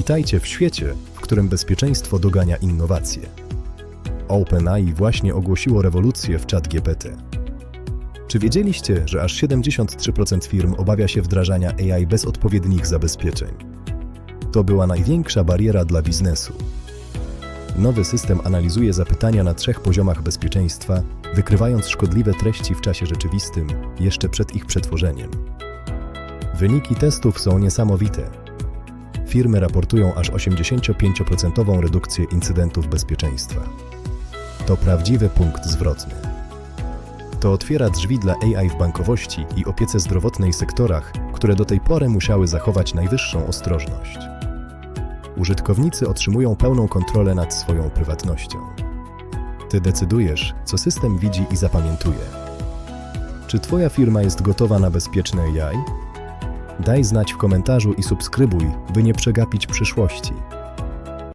Witajcie w świecie, w którym bezpieczeństwo dogania innowacje. OpenAI właśnie ogłosiło rewolucję w ChatGPT. Czy wiedzieliście, że aż 73% firm obawia się wdrażania AI bez odpowiednich zabezpieczeń? To była największa bariera dla biznesu. Nowy system analizuje zapytania na trzech poziomach bezpieczeństwa, wykrywając szkodliwe treści w czasie rzeczywistym, jeszcze przed ich przetworzeniem. Wyniki testów są niesamowite. Firmy raportują aż 85% redukcję incydentów bezpieczeństwa. To prawdziwy punkt zwrotny. To otwiera drzwi dla AI w bankowości i opiece zdrowotnej sektorach, które do tej pory musiały zachować najwyższą ostrożność. Użytkownicy otrzymują pełną kontrolę nad swoją prywatnością. Ty decydujesz, co system widzi i zapamiętuje. Czy Twoja firma jest gotowa na bezpieczne AI? Daj znać w komentarzu i subskrybuj, by nie przegapić przyszłości.